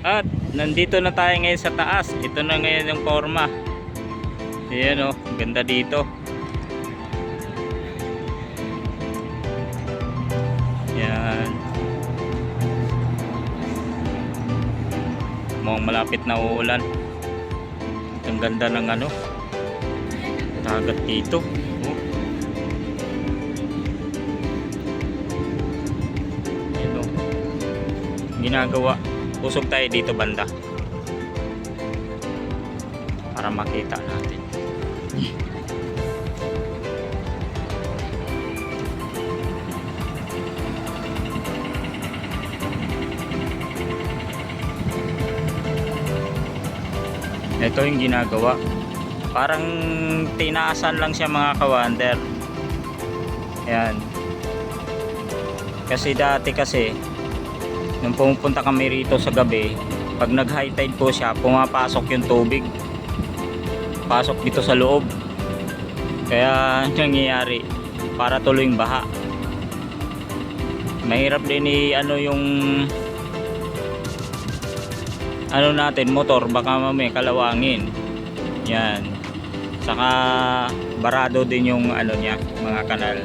At nandito na tayo ngayon sa taas. Ito na ngayon yung forma. Ayan o, ganda dito. Yan. Mukhang malapit na uulan. Ang ganda ng ano. Dagat dito. Oh. Ayan o. Ginagawa. Usog tayo dito banda. Para makita natin. Ito yung ginagawa. Parang tinaasan lang siya mga kawander. Ayan. Kasi dati kasi, nung pumupunta kami rito sa gabi, pag nag high tide po siya, pumapasok yung tubig. Pasok dito sa loob. Kaya nangyayari, para tuloy baha. Mahirap din i ano yung ano natin motor baka mamaya kalawangin yan saka barado din yung ano niya mga kanal